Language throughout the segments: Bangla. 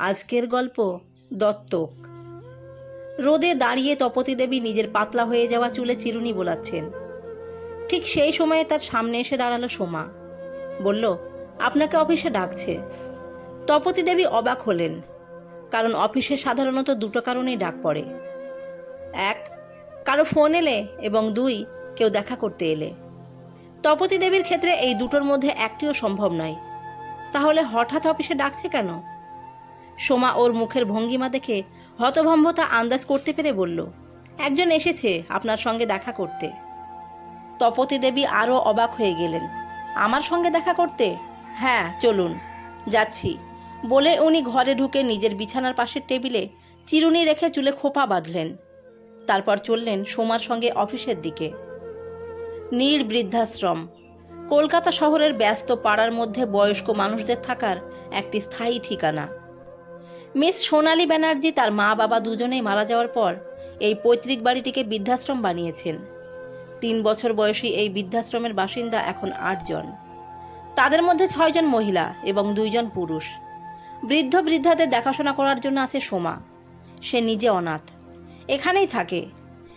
আজকের গল্প দত্তক। রোদে দাঁড়িয়ে তপতী দেবী নিজের পাতলা হয়ে যাওয়া চুলে চিরুনি বোলাচ্ছেন। ঠিক সেই সময়ে তার সামনে এসে দাঁড়াল সোমা। বলল, আপনাকে অফিসে ডাকছে। তপতী দেবী অবাক হলেন, কারণ অফিসে সাধারণত দুটো কারণেই ডাক পড়ে। এক, কারও ফোন এলে এবং দুই, কেউ দেখা করতে এলে। তপতী দেবীর ক্ষেত্রে এই দুটোর মধ্যে একটিও সম্ভব নয়। তাহলে হঠাৎ অফিসে ডাকছে কেন? সোমা ওর মুখের ভঙ্গিমা দেখে হতভম্বতা আন্দাজ করতে পেরে বলল, একজন এসেছে আপনার সঙ্গে দেখা করতে। তপতী দেবী আরও অবাক হয়ে গেলেন, আমার সঙ্গে দেখা করতে? হ্যাঁ চলুন, যাচ্ছি। বলে উনি ঘরে ঢুকে নিজের বিছানার পাশের টেবিলে চিরুনি রেখে চুলে খোপা বাঁধলেন। তারপর চললেন সোমার সঙ্গে অফিসের দিকে। নীর বৃদ্ধাশ্রম, কলকাতা শহরের ব্যস্ত পাড়ার মধ্যে বয়স্ক মানুষদের থাকার একটি স্থায়ী ঠিকানা। মিস সোনালী ব্যানার্জি তার মা বাবা দুজনেই মারা যাওয়ার পর এই পৈতৃক বাড়িটিকে বৃদ্ধাশ্রম বানিয়েছেন। তিন বছর বয়সী এই বৃদ্ধাশ্রমের বাসিন্দা এখন আটজন। তাদের মধ্যে ছয়জন মহিলা এবং দুইজন পুরুষ। বৃদ্ধ বৃদ্ধাদের দেখাশোনা করার জন্য আছে সোমা। সে নিজে অনাথ। এখানেই থাকে।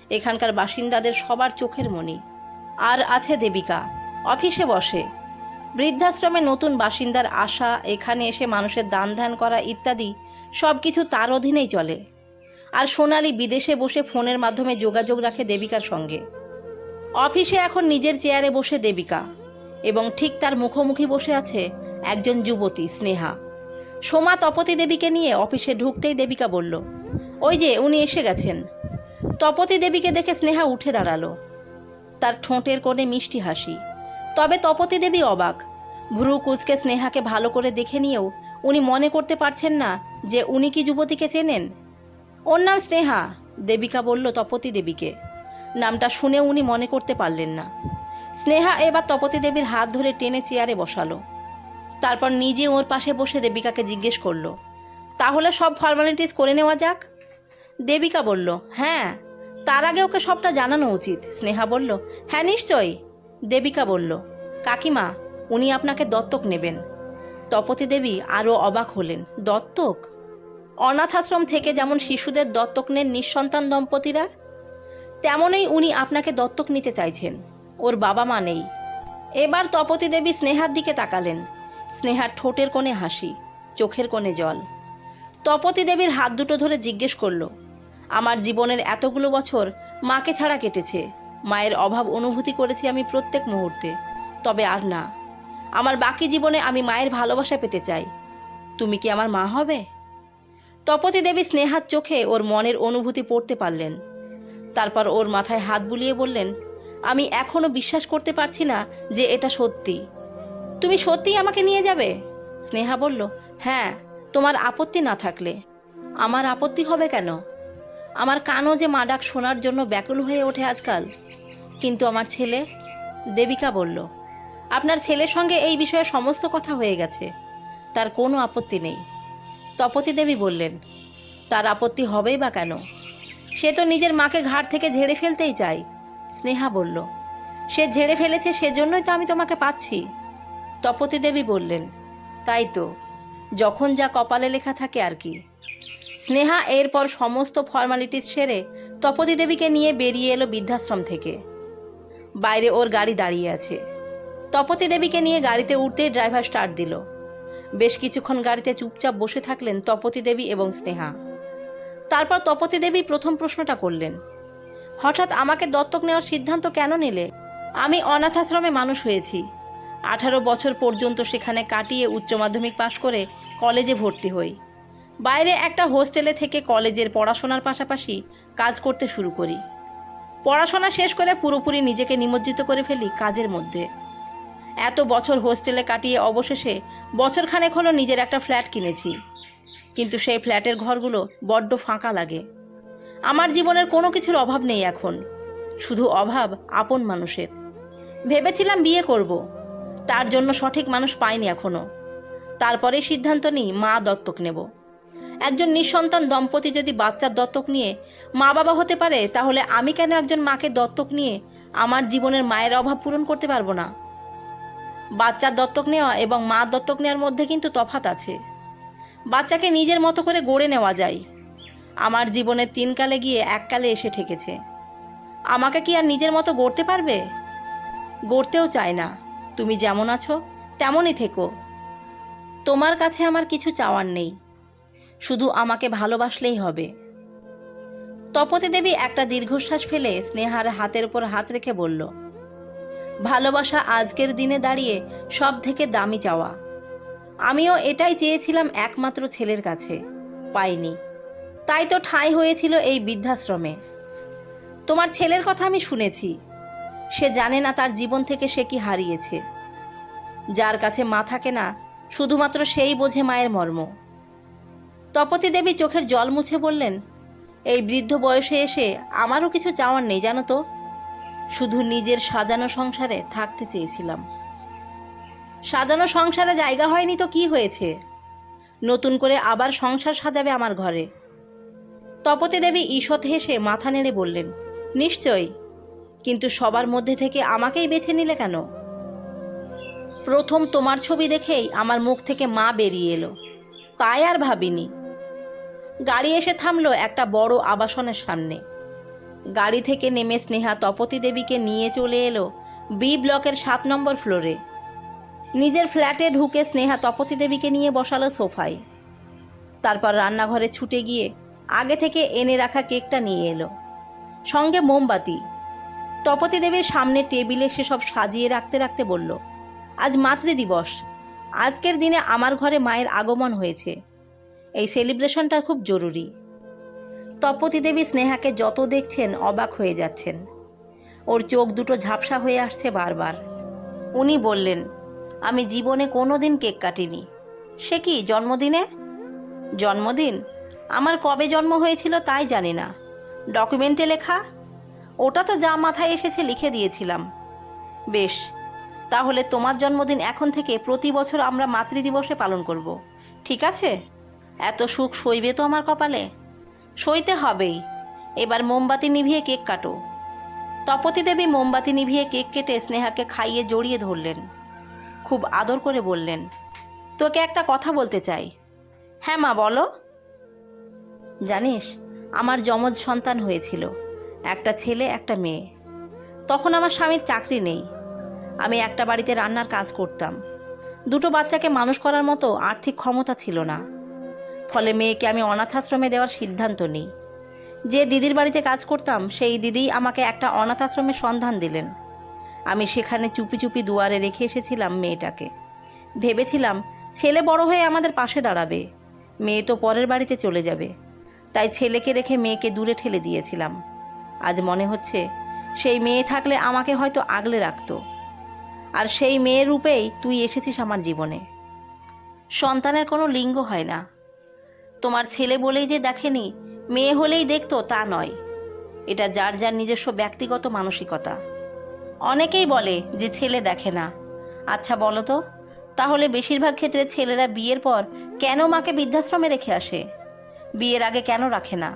এখানকার বাসিন্দাদের সবার চোখের মণি আর আছে দেবিকা। অফিসে বসে। বৃদ্ধাশ্রমে নতুন বাসিন্দার আশা, এখানে এসে মানুষের দান ধ্যান করা ইত্যাদি সব কিছু তার অধীনেই চলে। আর সোনালি বিদেশে বসে ফোনের মাধ্যমে যোগাযোগ রাখে দেবিকার সঙ্গে। অফিসে এখন নিজের চেয়ারে বসে দেবিকা এবং ঠিক তার মুখোমুখি বসে আছে একজন যুবতী, স্নেহা। সোমা তপতী দেবীকে নিয়ে অফিসে ঢুকতেই দেবিকা বলল, ওই যে, উনি এসে গেছেন। তপতী দেবীকে দেখে স্নেহা উঠে দাঁড়াল। তার ঠোঁটের কোণে মিষ্টি হাসি। তবে তপতী দেবী অবাক। ভ্রু কুচকে স্নেহাকে ভালো করে দেখে নিয়েও উনি মনে করতে পারছেন না যে উনি কি যুবতীকে চেনেন? ওর নাম স্নেহা। দেবিকা বলল, তপতী দেবীকে। নামটা শুনে উনি মনে করতে পারলেন না। স্নেহা এবার তপতী দেবীর হাত ধরে টেনে চেয়ারে বসালো। তারপর নিজে ওর পাশে বসে দেবিকাকে জিজ্ঞেস করল, তাহলে সব ফর্মালিটিস করে নেওয়া যাক? দেবিকা বলল হ্যাঁ তার আগে ওকে সবটা জানানো উচিত। স্নেহা বলল হ্যাঁ নিশ্চয়ই। দেবিকা বলল, কাকিমা, উনি আপনাকে দত্তক নেবেন। তপতী দেবী আরও অবাক হলেন। দত্তক? অনাথাশ্রম থেকে যেমন শিশুদের দত্তক নেন নিঃসন্তান দম্পতিরা, তেমনই উনি আপনাকে দত্তক নিতে চাইছেন। ওর বাবা মা নেই। এবার তপতী দেবী স্নেহার দিকে তাকালেন। স্নেহার ঠোঁটের কোণে হাসি, চোখের কোণে জল। তপতী দেবীর হাত দুটো ধরে জিজ্ঞেস করল, আমার জীবনের এতগুলো বছর মাকে ছাড়া কেটেছে। মায়ের অভাব অনুভূতি করেছি আমি প্রত্যেক মুহূর্তে। তবে আর না আমার বাকি জীবনে আমি মায়ের ভালোবাসা পেতে চাই। তুমি কি আমার মা হবে? তপতী দেবী স্নেহার চোখে ওর মনের অনুভূতি পড়তে পারলেন। তারপর ওর মাথায় হাত বুলিয়ে বললেন, আমি এখনও বিশ্বাস করতে পারছি না যে এটা সত্যি। তুমি সত্যিই আমাকে নিয়ে যাবে? স্নেহা বলল হ্যাঁ তোমার আপত্তি না থাকলে। আমার আপত্তি হবে কেন? আমার কানও যে মা ডাক শোনার জন্য ব্যাকুল হয়ে ওঠে আজকাল। কিন্তু আমার ছেলে দেবিকা বলল আপনার ছেলের সঙ্গে এই বিষয়ে সমস্ত কথা হয়ে গেছে। তার কোনো আপত্তি নেই। তপতী দেবী বললেন, তার আপত্তি হবেই বা কেন? সে তো নিজের মাকে ঘাট থেকে ঝেড়ে ফেলতেই চায়। স্নেহা বলল, সে ঝেড়ে ফেলেছে সেজন্যই তো আমি তোমাকে পাচ্ছি। তপতী দেবী বললেন, তাই তো, যখন যা কপালে লেখা থাকে আর কি। স্নেহা এরপর সমস্ত ফর্মালিটিস সেরে তপতী দেবীকে নিয়ে বেরিয়ে এলো বৃদ্ধাশ্রম থেকে। বাইরে ওর গাড়ি দাঁড়িয়ে আছে। তপতী দেবীকে নিয়ে গাড়িতে উঠতেই ড্রাইভার স্টার্ট দিল। বেশ কিছুক্ষণ গাড়িতে চুপচাপ বসে থাকলেন তপতী দেবী এবং স্নেহা। তারপর তপতী দেবী প্রথম প্রশ্নটা করলেন, হঠাৎ আমাকে দত্তক নেওয়ার সিদ্ধান্ত কেন নিলে? আমি অনাথাশ্রমে মানুষ হয়েছি। আঠারো বছর পর্যন্ত সেখানে কাটিয়ে উচ্চ মাধ্যমিক পাশ করে কলেজে ভর্তি হই। বাইরে একটা হোস্টেলে থেকে কলেজের পড়াশোনার পাশাপাশি কাজ করতে শুরু করি। পড়াশোনা শেষ করে পুরোপুরি নিজেকে নিমজ্জিত করে ফেলি কাজের মধ্যে। এত বছর হোস্টেলে কাটিয়ে অবশেষে বছরখানেক হলো নিজের একটা ফ্ল্যাট কিনেছি। কিন্তু সেই ফ্ল্যাটের ঘরগুলো বড্ড ফাঁকা লাগে। আমার জীবনের কোনো কিছুর অভাব নেই এখন। শুধু অভাব আপন মানুষের। ভেবেছিলাম বিয়ে করব। তার জন্য সঠিক মানুষ পাইনি এখনও। তারপরে সিদ্ধান্ত নিই মা দত্তক নেব। একজন নিঃসন্তান দম্পতি যদি বাচ্চার দত্তক নিয়ে মা বাবা হতে পারে, তাহলে আমি কেন একজন মাকে দত্তক নিয়ে আমার জীবনের মায়ের অভাব পূরণ করতে পারব না? বাচ্চার দত্তক নেওয়া এবং মা দত্তক নেওয়ার মধ্যে কিন্তু তফাত আছে। বাচ্চাকে নিজের মতো করে গড়ে নেওয়া যায়। আমার জীবনের তিন কালে গিয়ে এককালে এসে ঠেকেছে। আমাকে কি আর নিজের মতো গড়তে পারবে? গড়তেও চায় না। তুমি যেমন আছো, তেমনই থেকো। তোমার কাছে আমার কিছু চাওয়ার নেই। শুধু আমাকে ভালোবাসলেই হবে। তপতি দেবী একটা দীর্ঘশ্বাস ফেলে স্নেহার হাতের উপর হাত রেখে বলল ভালোবাসা আজকের দিনে দাঁড়িয়ে সব থেকে দামি চাওয়া। আমিও এটাই চেয়েছিলাম একমাত্র ছেলের কাছে, পাইনি। তাই তো ঠাঁই হয়েছিল এই বৃদ্ধাশ্রমে। তোমার ছেলের কথা আমি শুনেছি। সে জানে না তার জীবন থেকে সে কি হারিয়েছে। যার কাছে মা থাকে না, শুধুমাত্র সেই বোঝে মায়ের মর্ম। তপতি দেবী চোখের জল মুছে বললেন, এই বৃদ্ধ বয়সে এসে আমারও কিছু চাওয়ার নেই, জানো তো? শুধু নিজের সাজানো সংসারে থাকতে চেয়েছিলাম। সাজানো সংসারে জায়গা হয়নি তো কি হয়েছে? নতুন করে আবার সংসার সাজাবে আমার ঘরে। তপতি দেবী ঈষৎ হেসে মাথা নেড়ে বললেন, নিশ্চয়ই। কিন্তু সবার মধ্যে থেকে আমাকেই বেছে নিলে কেন? প্রথম তোমার ছবি দেখেই আমার মুখ থেকে মা বেরিয়ে এলো। তাই আর ভাবিনি। গাড়ি এসে থামলো একটা বড় আবাসনের সামনে। গাড়ি থেকে নেমে স্নেহা তপতি দেবীকে নিয়ে চলে এলো বি ব্লকের সাত নম্বর ফ্লোরে। নিজের ফ্ল্যাটে ঢুকে স্নেহা তপতি দেবীকে নিয়ে বসালো সোফায়। তারপর রান্নাঘরে ছুটে গিয়ে আগে থেকে এনে রাখা কেকটা নিয়ে এলো। সঙ্গে মোমবাতি। তপতি দেবীর সামনে টেবিলে সেসব সাজিয়ে রাখতে রাখতে বলল, আজ মাতৃ দিবস আজকের দিনে আমার ঘরে মায়ের আগমন হয়েছে। এই সেলিব্রেশনটা খুব জরুরি। তপতি দেবী স্নেহাকে যত দেখছেন অবাক হয়ে যাচ্ছেন। ওর চোখ দুটো ঝাপসা হয়ে আসছে বারবার। উনি বললেন, আমি জীবনে কোনো দিন কেক কাটিনি। সে কি জন্মদিনে? জন্মদিন? আমার কবে জন্ম হয়েছিল তাই জানি না। ডকুমেন্টে লেখা? ওটা তো যা মাথায় এসেছে লিখে দিয়েছিলাম। বেশ, তাহলে তোমার জন্মদিন এখন থেকে প্রতি বছর আমরা মাতৃদিবসে পালন করব, ঠিক আছে? এত সুখ সইবে তো আমার কপালে? সইতে হবেই। এবার মোমবাতি নিভিয়ে কেক কাটো। তপতি দেবী মোমবাতি নিভিয়ে কেক কেটে স্নেহাকে খাইয়ে জড়িয়ে ধরলেন। খুব আদর করে বললেন, তোকে একটা কথা বলতে চাই। হ্যাঁ মা, বলো। জানিস, আমার যমজ সন্তান হয়েছিল, একটা ছেলে, একটা মেয়ে। তখন আমার স্বামীর চাকরি নেই। আমি একটা বাড়িতে রান্নার কাজ করতাম। দুটো বাচ্চাকে মানুষ করার মতো আর্থিক ক্ষমতা ছিল না। ফলে মেয়েকে আমি অনাথাশ্রমে দেওয়ার সিদ্ধান্ত নিই। যে দিদির বাড়িতে কাজ করতাম, সেই দিদিই আমাকে একটা অনাথাশ্রমের সন্ধান দিলেন। আমি সেখানে চুপি চুপি দুয়ারে রেখে এসেছিলাম মেয়েটাকে। ভেবেছিলাম, ছেলে বড় হয়ে আমাদের পাশে দাঁড়াবে। মেয়ে তো পরের বাড়িতে চলে যাবে। তাই ছেলেকে রেখে মেয়েকে দূরে ঠেলে দিয়েছিলাম। আজ মনে হচ্ছে, সেই মেয়ে থাকলে আমাকে হয়তো আগলে রাখতো। আর সেই মেয়ের রূপেই তুই এসেছিস আমার জীবনে। সন্তানের কোনো লিঙ্গ হয় না। তোমার ছেলে বলেই যে দেখেনি, মেয়ে হলেই দেখতো তা নয়। এটা যার যার নিজস্ব ব্যক্তিগত মানসিকতা। অনেকেই বলে যে ছেলে দেখে না। আচ্ছা বলো তো, তাহলে বেশিরভাগ ক্ষেত্রে ছেলেরা বিয়ের পর কেন মাকে বৃদ্ধাশ্রমে রেখে আসে? বিয়ের আগে কেন রাখে না?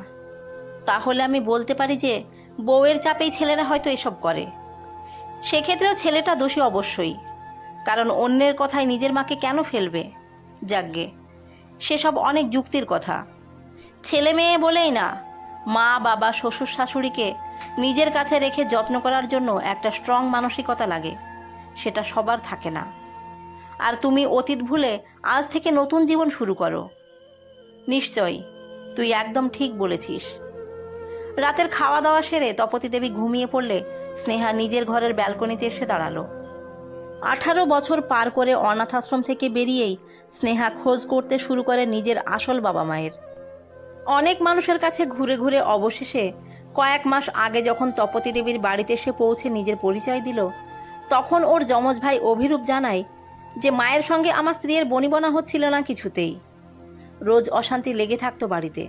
তাহলে আমি বলতে পারি যে বউয়ের চাপেই ছেলেরা হয়তো এসব করে। সেক্ষেত্রেও ছেলেটা দোষী অবশ্যই, কারণ অন্যের কথায় নিজের মাকে কেন ফেলবে? যাগ্গে সেসব অনেক যুক্তির কথা। ছেলে মেয়ে বলেই না, মা, বাবা, শ্বশুর, শাশুড়িকে নিজের কাছে রেখে যত্ন করার জন্য একটা স্ট্রং মানসিকতা লাগে, সেটা সবার থাকে না। আর তুমি অতীত ভুলে আজ থেকে নতুন জীবন শুরু করো। নিশ্চয়ই তুই একদম ঠিক বলেছিস। রাতের খাওয়া দাওয়া সেরে তপতি দেবী ঘুমিয়ে পড়লে স্নেহা নিজের ঘরের ব্যালকনিতে এসে দাঁড়াল। আঠারো বছর পার করে অনাথাশ্রম থেকে বেরিয়েই স্নেহা খোঁজ করতে শুরু করে নিজের আসল বাবা মায়ের। অনেক মানুষের কাছে ঘুরে ঘুরে অবশেষে কয়েক মাস আগে যখন তপতি দেবীর বাড়িতে এসে পৌঁছে নিজের পরিচয় দিল, তখন ওর যমজ ভাই অভিরূপ জানায় যে মায়ের সঙ্গে আমার স্ত্রীর বনিবনা হচ্ছিল না কিছুতেই। রোজ অশান্তি লেগে থাকতো বাড়িতে।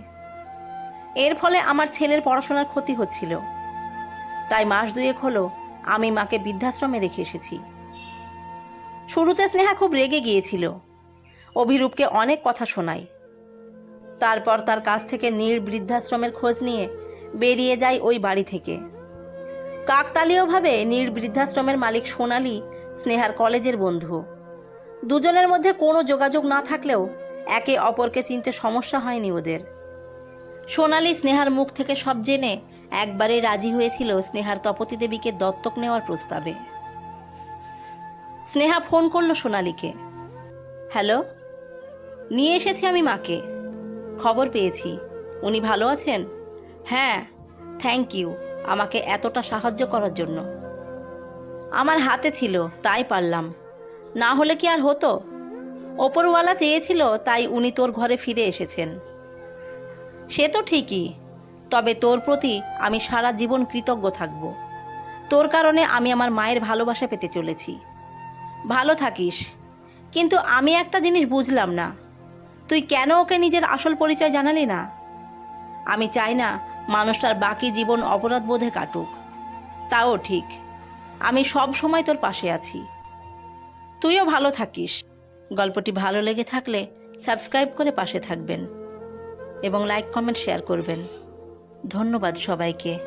এর ফলে আমার ছেলের পড়াশোনার ক্ষতি হচ্ছিল। তাই মাস দুয়েক হলো আমি মাকে বৃদ্ধাশ্রমে রেখে এসেছি। শুরুতে স্নেহা খুব রেগে গিয়েছিল। অভিরূপকে অনেক কথা শোনায়। তারপর তার কাছ থেকে নীর বৃদ্ধাশ্রমের খোঁজ নিয়ে বেরিয়ে যায় ওই বাড়ি থেকে। কাকতালীয়ভাবে নীর বৃদ্ধাশ্রমের মালিক সোনালি স্নেহার কলেজের বন্ধু। দুজনের মধ্যে কোনো যোগাযোগ না থাকলেও একে অপরকে চিনতে সমস্যা হয়নি ওদের। সোনালি স্নেহার মুখ থেকে সব জেনে একবারে রাজি হয়েছিল স্নেহার তপতি দেবীকে দত্তক নেওয়ার প্রস্তাবে। স্নেহা ফোন করল সোনালিকে। হ্যালো, নিয়ে এসেছি আমি মাকে। খবর পেয়েছি। উনি ভালো আছেন? হ্যাঁ থ্যাংক ইউ আমাকে এতটা সাহায্য করার জন্য। আমার হাতে ছিল, তাই পারলাম। না হলে কি আর হতো? ওপরওয়ালা চেয়েছিল, তাই উনি তোর ঘরে ফিরে এসেছেন। সে তো ঠিকই, তবে তোর প্রতি আমি সারা জীবন কৃতজ্ঞ থাকব। তোর কারণে আমি আমার মায়ের ভালোবাসা পেতে চলেছি। ভালো থাকিস। কিন্তু আমি একটা জিনিস বুঝলাম না। তুই কেন ওকে নিজের আসল পরিচয় জানালি না? আমি চাই না মানুষটার বাকি জীবন অপরাধ বোধে কাটুক। তাও ঠিক, আমি সব সময় তোর পাশে আছি। তুইও ভালো থাকিস। গল্পটি ভালো লেগে থাকলে সাবস্ক্রাইব করে পাশে থাকবেন এবং লাইক, কমেন্ট, শেয়ার করবেন। ধন্যবাদ সবাইকে।